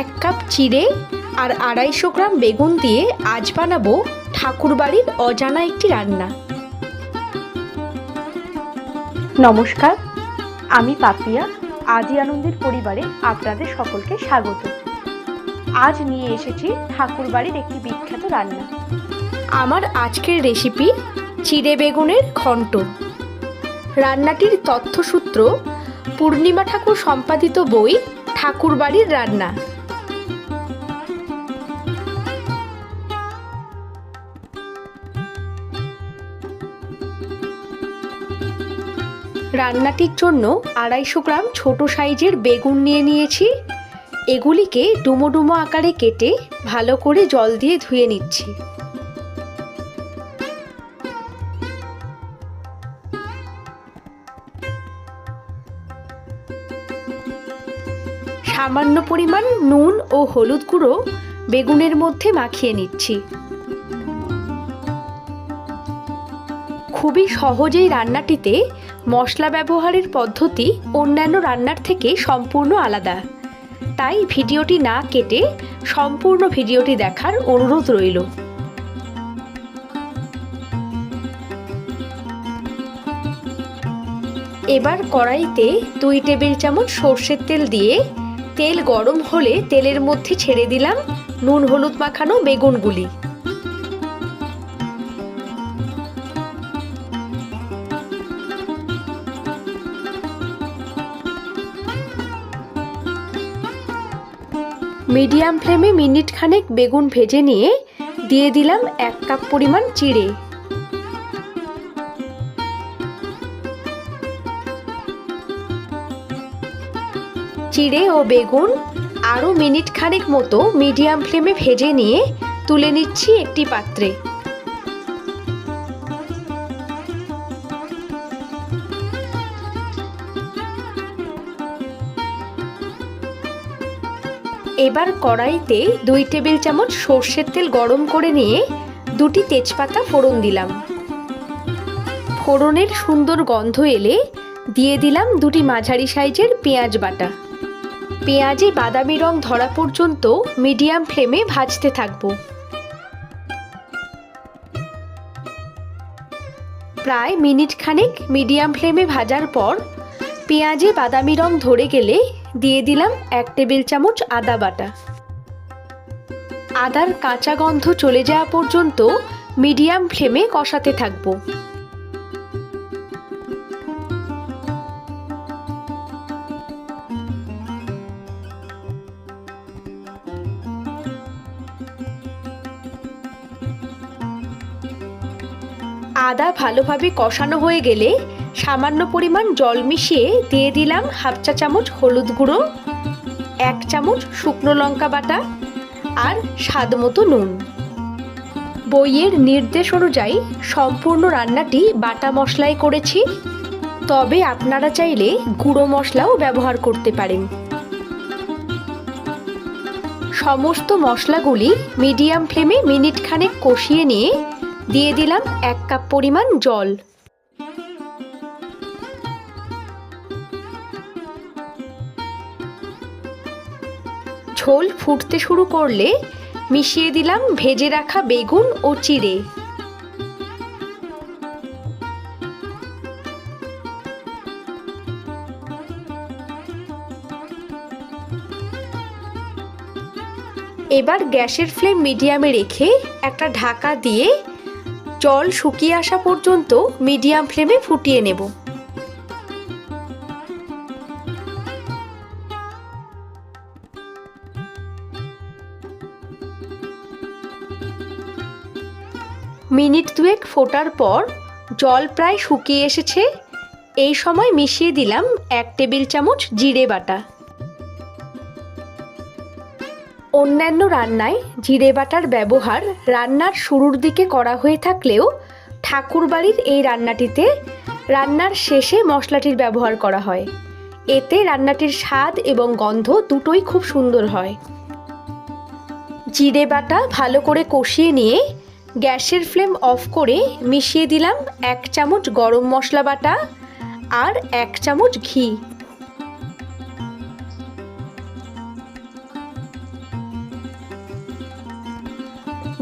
এক কাপ চিড়ে আর আড়াইশো গ্রাম বেগুন দিয়ে আজ বানাবো ঠাকুরবাড়ির অজানা একটি রান্না। নমস্কার, আমি পাপিয়া, আদি আনন্দের পরিবারে আপনাদের সকলকে স্বাগত। আজ নিয়ে এসেছি ঠাকুরবাড়ির একটি বিখ্যাত রান্না। আমার আজকের রেসিপি চিড়ে বেগুনের ঘন্ট। রান্নাটির তথ্যসূত্র পূর্ণিমা ঠাকুর সম্পাদিত বই ঠাকুরবাড়ির রান্না। রান্নাটির জন্য আড়াইশো গ্রাম ছোট সাইজের বেগুন নিয়ে নিয়েছি। এগুলিকে ডুমো ডুমো আকারে কেটে ভালো করে জল দিয়ে ধুয়ে নিচ্ছি। সামান্য পরিমাণ নুন ও হলুদ গুঁড়ো বেগুনের মধ্যে মাখিয়ে নিচ্ছি। খুবই সহজেই রান্নাটিতে মশলা ব্যবহারের পদ্ধতি অন্যান্য রান্নার থেকে সম্পূর্ণ আলাদা। তাই ভিডিওটি না কেটে সম্পূর্ণ ভিডিওটি দেখার অনুরোধ রইল। এবার কড়াইতে দুই টেবিল চামচ সর্ষের তেল দিয়ে তেল গরম হলে তেলের মধ্যে ছেড়ে দিলাম নুন হলুদ মাখানো বেগুনগুলি। মিডিয়াম ফ্লেমে মিনিট খানেক বেগুন ভেজে নিয়ে দিয়ে দিলাম এক কাপ পরিমাণ চিড়ে। চিড়ে ও বেগুন আরও মিনিট খানেক মতো মিডিয়াম ফ্লেমে ভেজে নিয়ে তুলে নিচ্ছি একটি পাত্রে। এবার কড়াইতে দুই টেবিল চামচ সর্ষের তেল গরম করে নিয়ে দুটি তেজপাতা ফোড়ন দিলাম। ফোড়নের সুন্দর গন্ধ এলে দিয়ে দিলাম দুটি মাঝারি সাইজের পেঁয়াজ বাটা। পেঁয়াজে বাদামি রং ধরা পর্যন্ত মিডিয়াম ফ্লেমে ভাজতে থাকব। প্রায় মিনিট খানেক মিডিয়াম ফ্লেমে ভাজার পর পেঁয়াজে বাদামি রং ধরে গেলে দিয়ে দিলাম এক টেবিল চামচ আদা বাটা। আদার কাঁচা গন্ধ চলে যাওয়া পর্যন্ত মিডিয়াম ফ্লেমে কষাতে থাকব। আদা ভালোভাবে কষানো হয়ে গেলে সামান্য পরিমাণ জল মিশিয়ে দিয়ে দিলাম হাফ চা চামচ হলুদ গুঁড়ো, এক চামচ শুকনো লঙ্কা বাটা আর স্বাদ মতো নুন। বইয়ের নির্দেশ অনুযায়ী সম্পূর্ণ রান্নাটি বাটা মশলায় করেছি, তবে আপনারা চাইলে গুঁড়ো মশলাও ব্যবহার করতে পারেন। সমস্ত মশলাগুলি মিডিয়াম ফ্লেমে মিনিট খানেক কষিয়ে নিয়ে দিয়ে দিলাম এক কাপ পরিমাণ জল। ঝোল ফুটতে শুরু করলে মিশিয়ে দিলাম ভেজে রাখা বেগুন ও চিড়ে। এবার গ্যাসের ফ্লেম মিডিয়ামে রেখে একটা ঢাকা দিয়ে জল শুকিয়ে আসা পর্যন্ত মিডিয়াম ফ্লেমে ফুটিয়ে নেব। মিনিট দুয়েক ফোটার পর জল প্রায় শুকিয়ে এসেছে। এই সময় মিশিয়ে দিলাম এক টেবিল চামচ জিরে বাটা। অন্যান্য রান্নায় জিরে বাটার ব্যবহার রান্নার শুরুর দিকে করা হয়ে থাকলেও ঠাকুরবাড়ির এই রান্নাটিতে রান্নার শেষে মশলাটির ব্যবহার করা হয়। এতে রান্নাটির স্বাদ এবং গন্ধ দুটোই খুব সুন্দর হয়। জিরে বাটা ভালো করে কষিয়ে নিয়ে গ্যাসের ফ্লেম অফ করে মিশিয়ে দিলাম এক চামচ গরম মশলা বাটা আর এক চামচ ঘি।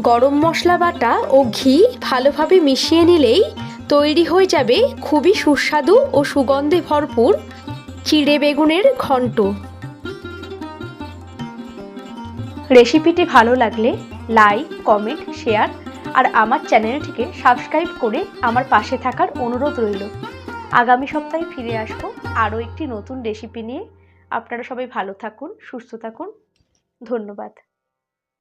গরম মশলা বাটা ও ঘি ভালোভাবে মিশিয়ে নিলেই তৈরি হয়ে যাবে খুবই সুস্বাদু ও সুগন্ধে ভরপুর চিড়ে বেগুনের ঘন্ট। রেসিপিটি ভালো লাগলে লাইক কমেন্ট শেয়ার আর আমার চ্যানেলটিকে সাবস্ক্রাইব করে আমার পাশে থাকার অনুরোধ রইল। আগামী সপ্তাহে ফিরে আসব আরও একটি নতুন রেসিপি নিয়ে। আপনারা সবাই ভালো থাকুন, সুস্থ থাকুন। ধন্যবাদ।